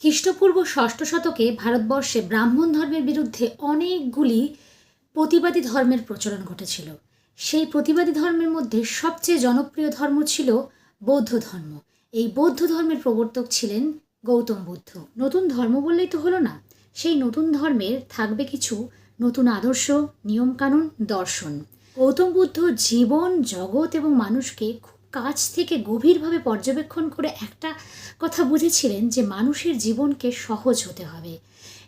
খ্রিস্টপূর্ব ষষ্ঠ শতকে ভারতবর্ষে ব্রাহ্মণ ধর্মের বিরুদ্ধে অনেকগুলি প্রতিবাদী ধর্মের প্রচলন ঘটেছিল। সেই প্রতিবাদী ধর্মের মধ্যে সবচেয়ে জনপ্রিয় ধর্ম ছিল বৌদ্ধ ধর্ম। এই বৌদ্ধ ধর্মের প্রবর্তক ছিলেন গৌতম বুদ্ধ। নতুন ধর্ম বললেই তো হলো না। সেই নতুন ধর্মের থাকবে কিছু নতুন আদর্শ, নিয়মকানুন, দর্শন। গৌতম বুদ্ধ জীবন, জগৎ এবং মানুষকে খুব কাছ থেকে গভীরভাবে পর্যবেক্ষণ করে একটা কথা বুঝেছিলেন যে মানুষের জীবনকে সহজ হতে হবে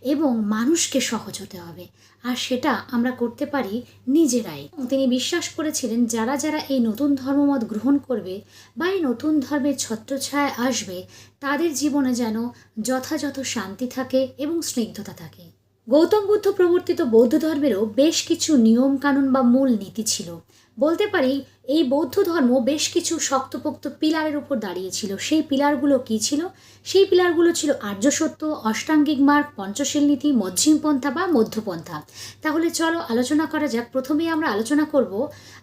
এবং মানুষকে সহজ হতে হবে। আর সেটা আমরা করতে পারি নিজেরাই। তিনি বিশ্বাস করেছিলেন, যারা যারা এই নতুন ধর্মমত গ্রহণ করবে বা এই নতুন ধর্মের ছত্রছায় আসবে, তাদের জীবনে যেন যথাযথ শান্তি থাকে এবং স্নিগ্ধতা থাকে। গৌতম বুদ্ধ প্রবর্তিত বৌদ্ধ ধর্মেরও বেশ কিছু নিয়মকানুন বা মূল নীতি ছিল। বলতে পারি, এই বৌদ্ধ ধর্ম বেশ কিছু শক্তপোক্ত পিলারের উপর দাঁড়িয়েছিল। সেই পিলারগুলো কি ছিল? সেই পিলারগুলো ছিল আর্য সত্য, অষ্টাঙ্গিক মার্গ, পঞ্চশীল নীতি মধ্যম পন্থা বা মধ্যপন্থা তাহলে চলো আলোচনা করা যাক। প্রথমেই আমরা আলোচনা করব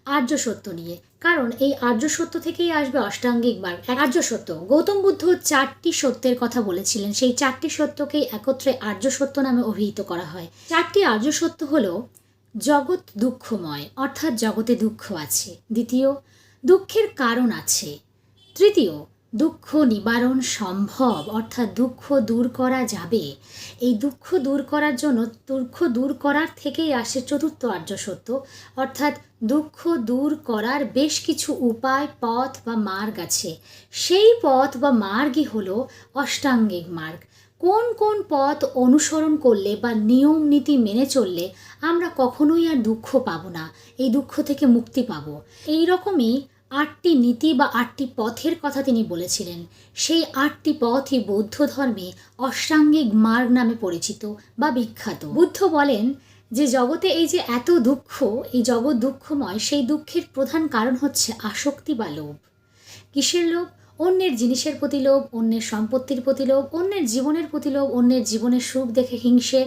আর্য সত্য নিয়ে। কারণ এই আর্য সত্য থেকেই আসবে অষ্টাঙ্গিক মার্গ। আর্য সত্য, গৌতম বুদ্ধ চারটি সত্যের কথা বলেছিলেন। সেই চারটি সত্যকেই একত্রে আর্য সত্য নামে অভিহিত করা হয়। চারটি আর্য সত্য হলো জগৎ দুঃখময়, অর্থাৎ জগতে দুঃখ আছে। দ্বিতীয়, দুঃখের কারণ আছে। তৃতীয়, দুঃখ নিবারণ সম্ভব, অর্থাৎ দুঃখ দূর করা যাবে। এই দুঃখ দূর করার জন্য, দুঃখ দূর করার থেকেই আসে চতুর্থ আর্য সত্য, অর্থাৎ দুঃখ দূর করার বেশ কিছু উপায়, পথ বা মার্গ আছে। সেই পথ বা মার্গই হলো অষ্টাঙ্গিক মার্গ। কোন কোন পথ অনুসরণ করলে বা নিয়ম নীতি মেনে চললে আমরা কখনোই আর দুঃখ পাবো না, এই দুঃখ থেকে মুক্তি পাবো। এই রকমই আটটি নীতি বা আটটি পথের কথা তিনি বলেছিলেন। সেই আটটি পথই বৌদ্ধ ধর্মে অষ্টাঙ্গিক মার্গ নামে পরিচিত বা বিখ্যাত। বুদ্ধ বলেন যে জগতে এই যে এত দুঃখ, এই জগৎ দুঃখময়, সেই দুঃখের প্রধান কারণ হচ্ছে আসক্তি বা লোভ। কিসের লোভ? অন্যের জিনিসের প্রতি লোভ, অন্যের সম্পত্তির প্রতি লোভ, অন্যের জীবনের প্রতি লোভ, অন্যের জীবনের সুখ দেখে হিংসে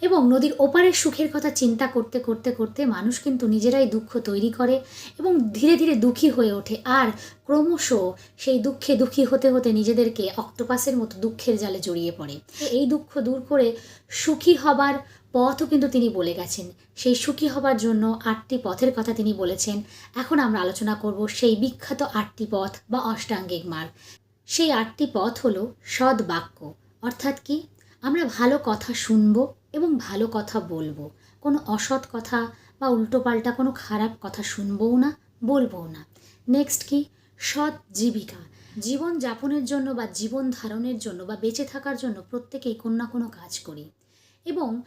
এবং নদীর ওপারের সুখের কথা চিন্তা করতে করতে করতে মানুষ কিন্তু নিজেরাই দুঃখ তৈরি করে এবং ধীরে ধীরে দুঃখী হয়ে ওঠে। আর ক্রমশ সেই দুঃখে দুঃখী হতে হতে নিজেদেরকে অক্টোপাসের মতো দুঃখের জালে জড়িয়ে পড়ে। এই দুঃখ দূর করে সুখী হবার পথও কিন্তু তিনি বলে গেছেন। সেই সুখী হবার জন্য আটটি পথের কথা তিনি বলেছেন। এখন আমরা আলোচনা করব সেই বিখ্যাত আটটি পথ বা অষ্টাঙ্গিক মার্গ। সেই আটটি পথ হলো সৎ বাক্য অর্থাৎ কি? আমরা ভালো কথা শুনব এবং ভালো কথা বলব। কোনো অসৎ কথা বা উল্টোপাল্টা কোনো খারাপ কথা শুনবও না, বলবও না। নেক্সট কি? সৎ জীবিকা। জীবন যাপনের জন্য বা জীবন ধারণের জন্য বা বেঁচে থাকার জন্য প্রত্যেকেই কোনো না কোনো কাজ করি। এবং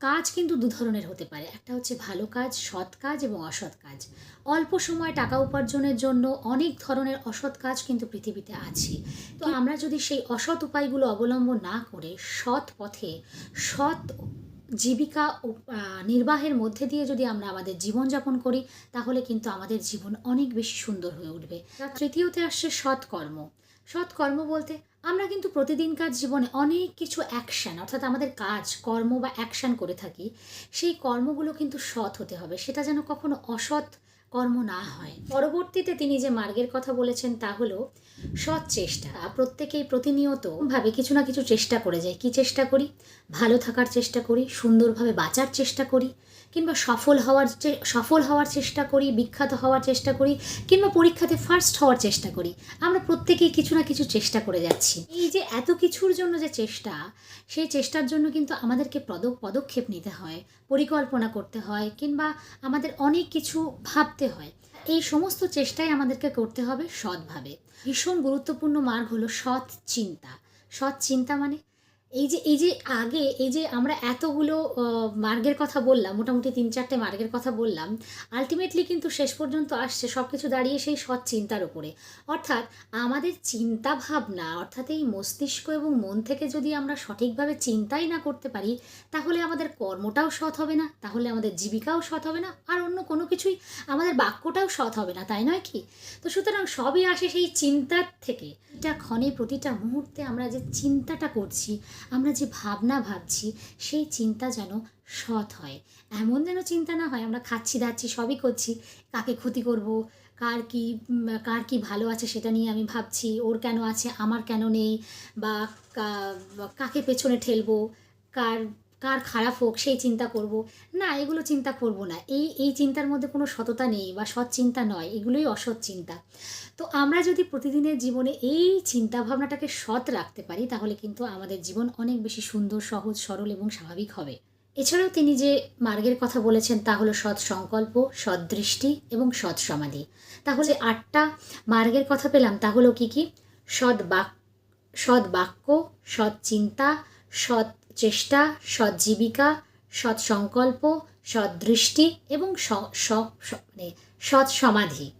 কাজ কিন্তু দু ধরনের হতে পারে। একটা হচ্ছে ভালো কাজ, সৎ কাজ এবং অসৎ কাজ। অল্প সময় টাকা উপার্জনের জন্য অনেক ধরনের অসৎ কাজ কিন্তু পৃথিবীতে আছে। তো আমরা যদি সেই অসৎ উপায়গুলো অবলম্বন না করে সৎ পথে সৎ জীবিকা নির্বাহের মধ্যে দিয়ে যদি আমরা আমাদের জীবনযাপন করি, তাহলে কিন্তু আমাদের জীবন অনেক বেশি সুন্দর হয়ে উঠবে। তৃতীয়তে আসছে সৎকর্ম। সৎকর্ম বলতে আমরা কিন্তু প্রতিদিনকার জীবনে অনেক কিছু অ্যাকশান অর্থাৎ আমাদের কাজ, কর্ম বা অ্যাকশান করে থাকি, সেই কর্মগুলো কিন্তু সৎ হতে হবে। সেটা যেন কখনো অসৎ কর্ম না হয়। পরবর্তীতে তিনি যে মার্গের কথা বলেছেন তা হলো সৎ চেষ্টা প্রত্যেকেই প্রতিনিয়ত ভাবে কিছু না কিছু চেষ্টা করে যায়। কি চেষ্টা করি? ভালো থাকার চেষ্টা করি, সুন্দরভাবে বাঁচার চেষ্টা করি, কিংবা সফল হওয়ার সফল হওয়ার চেষ্টা করি, বিখ্যাত হওয়ার চেষ্টা করি, কিংবা পরীক্ষাতে ফার্স্ট হওয়ার চেষ্টা করি। আমরা প্রত্যেকেই কিছু না কিছু চেষ্টা করে যাচ্ছি। এই যে এত কিছুর জন্য যে চেষ্টা, সেই চেষ্টার জন্য কিন্তু আমাদেরকে পদ পদক্ষেপ নিতে হয়, পরিকল্পনা করতে হয়, কিংবা আমাদের অনেক কিছু ভাবতে হয়। এই সমস্ত চেষ্টাই আমাদেরকে করতে হবে সৎভাবে। ভীষণ গুরুত্বপূর্ণ মার্গ হলো সৎ চিন্তা সৎ চিন্তা মানে এই যে এই যে আগে, এই যে আমরা এতগুলো মার্গের কথা বললাম, মোটামুটি তিন চারটে মার্গের কথা বললাম আলটিমেটলি কিন্তু শেষ পর্যন্ত আসছে সব কিছু দাঁড়িয়ে সেই সৎ চিন্তার উপরে। অর্থাৎ আমাদের চিন্তা ভাবনা অর্থাৎ এই মস্তিষ্ক এবং মন থেকে যদি আমরা সঠিকভাবে চিন্তাই না করতে পারি, তাহলে আমাদের কর্মটাও সৎ হবে না, তাহলে আমাদের জীবিকাও সৎ হবে না, আর অন্য কোনো কিছুই, আমাদের বাক্যটাও সৎ হবে না, তাই নয় কি? তো সুতরাং সবই আসে সেই চিন্তার থেকে। এটা ক্ষণে, প্রতিটা মুহূর্তে আমরা যে চিন্তাটা করছি আমরা যে ভাবনা ভাবছি, সেই চিন্তা যেন সৎ হয়। এমন যেন চিন্তা না হয়, আমরা খাচ্ছি, দাচ্ছি, সবই করছি, কাকে ক্ষতি করব, কার কি কার কি ভালো আছে সেটা নিয়ে আমি ভাবছি, ওর কেন আছে, আমার কেন নেই বা কাকে পেছনে ঠেলবো, কার কার খারাপ হোক, সেই চিন্তা করব। না, এগুলো চিন্তা করব না। এই এই চিন্তার মধ্যে কোনো সততা নেই বা সৎ চিন্তা নয়, এগুলোই অসৎ চিন্তা। তো আমরা যদি প্রতিদিনের জীবনে এই চিন্তা ভাবনাটাকে সৎ রাখতে পারি, তাহলে কিন্তু আমাদের জীবন অনেক বেশি সুন্দর, সহজ, সরল এবং স্বাভাবিক হবে। এছাড়াও তিনি যে মার্গের কথা বলেছেন, তা হলো সৎ সংকল্প, সৎ দৃষ্টি এবং সৎ সমাধি। তাহলে আটটা মার্গের কথা পেলাম, তা হলো কি কি? সৎ বাক, সৎ বাক্য, সৎ চিন্তা সৎ চেষ্টা, সৎ জীবিকা, সৎ সংকল্প, সৎ দৃষ্টি এবং মানে সৎ সমাধি।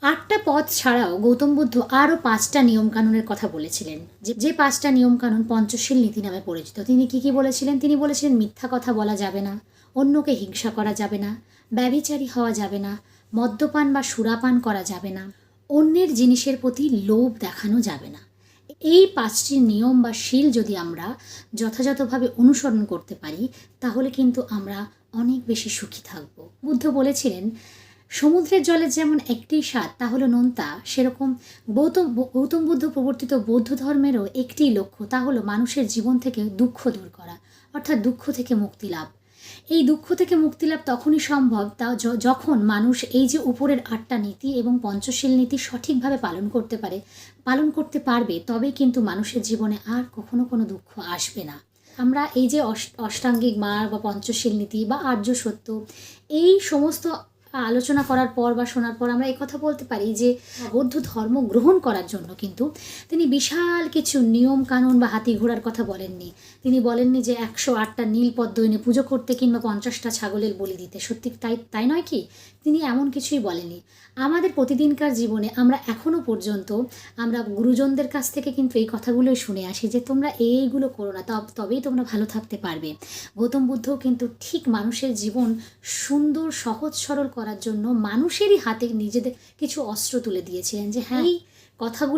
আটটা পথ ছাড়াও গৌতম বুদ্ধ আরও পাঁচটা নিয়মকানুনের কথা বলেছিলেন। যে যে পাঁচটা নিয়মকানুন পঞ্চশীল নীতি নামে পরিচিত। তিনি কি কি বলেছিলেন? তিনি বলেছিলেন, মিথ্যা কথা বলা যাবে না, অন্যকে হিংসা করা যাবে না, ব্যভিচারী হওয়া যাবে না, মদ্যপান বা সুরাপান করা যাবে না, অন্যের জিনিসের প্রতি লোভ দেখানো যাবে না। এই পাঁচটি নিয়ম বা শীল যদি আমরা যথাযথভাবে অনুসরণ করতে পারি, তাহলে কিন্তু আমরা অনেক বেশি সুখী থাকব। বুদ্ধ বলেছিলেন, সমুদ্রের জলের যেমন একটি স্বাদ তা হলো নোনতা। সেরকম গৌতম গৌতম বুদ্ধ প্রবর্তিত বৌদ্ধ ধর্মেরও একটি লক্ষ্য, তা হলো মানুষের জীবন থেকে দুঃখ দূর করা, অর্থাৎ দুঃখ থেকে মুক্তি লাভ এই দুঃখ থেকে মুক্তি লাভ তখনই সম্ভব, তা যখন মানুষ এই যে উপরের আটটা নীতি এবং পঞ্চশীল নীতি সঠিকভাবে পালন করতে পারে, পালন করতে পারবে, তবেই কিন্তু মানুষের জীবনে আর কখনো কোনো দুঃখ আসবে না। আমরা এই যে অষ্ট- অষ্টাঙ্গিক মার বা পঞ্চশীল নীতি বা আর্য সত্য, এই সমস্ত আলোচনা করার পর বা শোনার পর আমরা কথা বলতে পারি যে বৌদ্ধ ধর্ম গ্রহণ করার জন্য কিন্তু তিনি বিশাল কিছু নিয়ম কানুন বা হাতি ঘোড়ার কথা বলেননি। তিনি বলেননি যে একশো আটটা নীল পদ্ম এনে পুজো করতে কিংবা পঞ্চাশটা ছাগলের বলি দিতে। সত্যি তাই তাই নয় কি? তিনি এমন কিছুই বলেনি আমাদের প্রতিদিনকার জীবনে আমরা এখনও পর্যন্ত আমরা গুরুজনদের কাছ থেকে কিন্তু এই কথাগুলোই শুনে আসি যে তোমরা এইগুলো করো না, তব, তবেই তোমরা ভালো থাকতে পারবে। গৌতম বুদ্ধও কিন্তু ঠিক মানুষের জীবন সুন্দর, সহজ, সরল করার জন্য মানুষেরই হাতে নিজেদের কিছু অস্ত্র তুলে দিয়েছিলেন যে হ্যাঁ। এই কথাগুলো